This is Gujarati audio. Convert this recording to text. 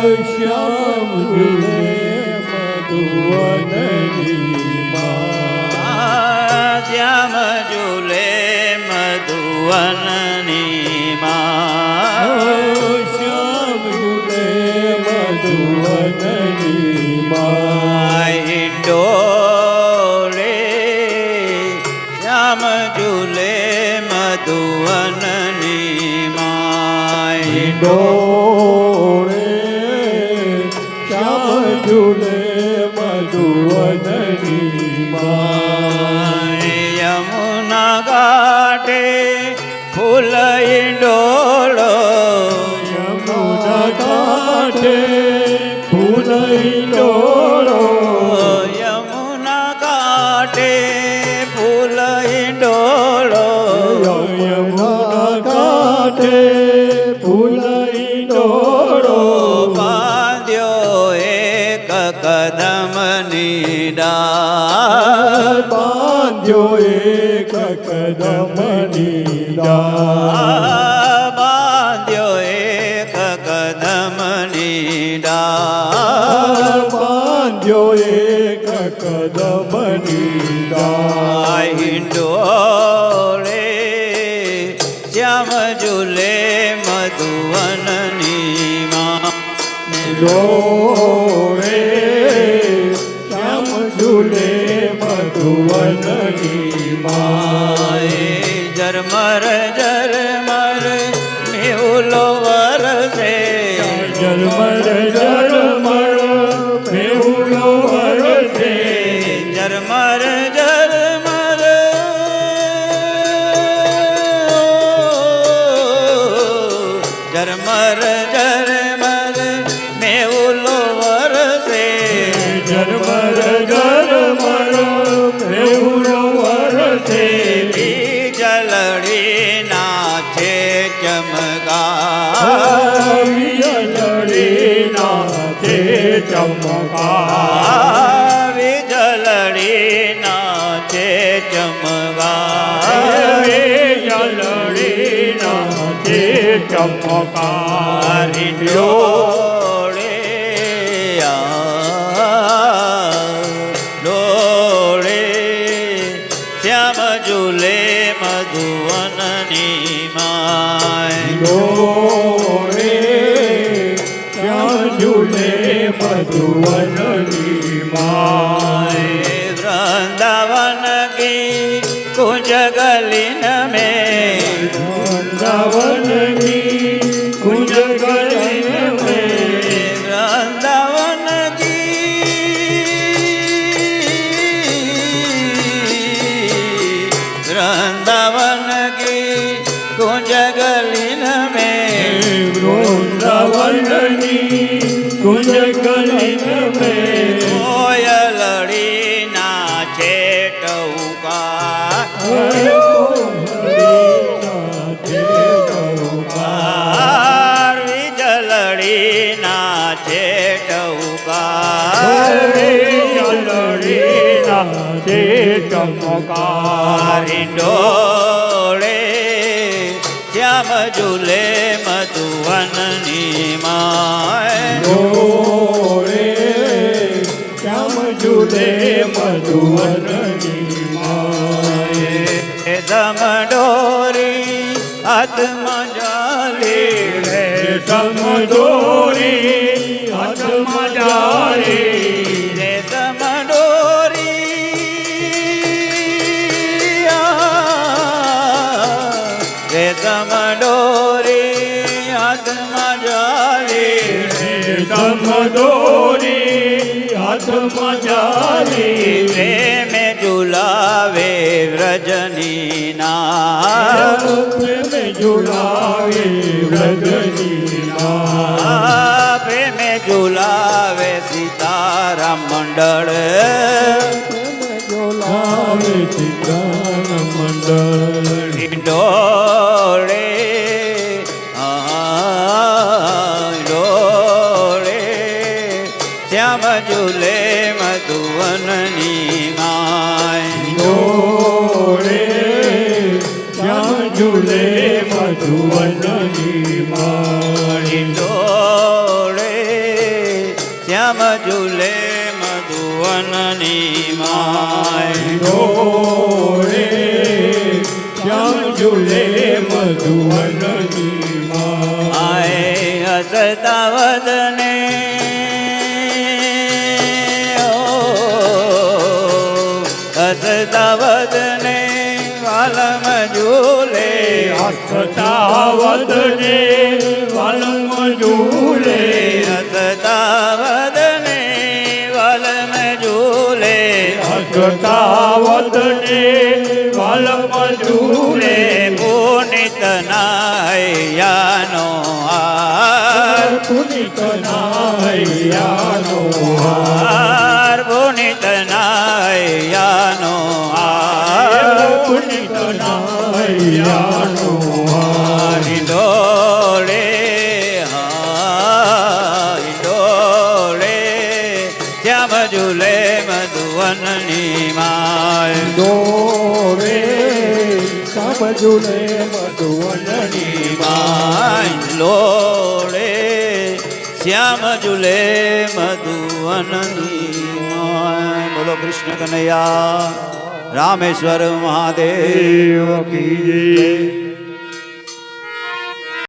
શ્યામ જુએ મધુવનની શ્યામ જુલે મધુવનની શ્યામ ઝૂલે મધુવનની માં ડોલે શ્યામ ઝૂલે મધુવનની માય શ્યામ બાંધ્યો એક કદમની ડાળ. બાંધ્યો એક કદમની ડાળ. બાંધ્યો એક કદમની ડાળ. હિંડોળે શ્યામ ઝુલે મધુવનની માં. મધુવનની માં જરમર જરમર મેહુલો ચમકા વીજલડી નાચે ચમગા જલડી નાચે ચમકા ડોળે શ્યામ જુલે મધુવનની માય. મધુવનની માય. વૃંદાવન કી કુંજ ગલીન મેં. વૃંદાવનની કુંજ ગલીન મે. વૃંદાવન કી વૃંદાવન કી કુંજ ગલીન વૃંદાવન વૃંદાવનની કુંજ ટૌકા ડોળે શ્યામ ઝૂલે મધુવનની માય મધુવનની માય દમડોરી હાથમાં જાલી રે. સમદોરી હાથમાં જારી રે દમડોરી રે દમડોરી હાથમાં જાલી સમદોરી હાથમાં જારી પ્રેમે ઝુલાવે વ્રજની ના પ્રેમે ઝુલાવે વ્રજનીના. પ્રેમે ઝુલાવે સીતારામ મંડળ. પ્રેમે ઝુલાવે સીતાન મંડળ. ઝૂલે મધુવનની માય ડોળે શ્યામ ઝૂલે મધુવનની માં આય હસતા વદને ઓ, હસતા વદને વાલમ ઝૂલે હસતા વદને વાલમ ઝૂલે નાયનો હાર. પુનિત નાયનો હાર. પુનિત નાયાનો હાર. પુનિત નાયનો ડોળે હાય ડોળે શ્યામ ઝૂલે મધુવનની માય. દોરે ઝૂલે મધુવનની માય લોડે શ્યામ જુલે મધુવનની માય બોલો કૃષ્ણ કનૈયા, રામેશ્વર મહાદેવ દેવ કી.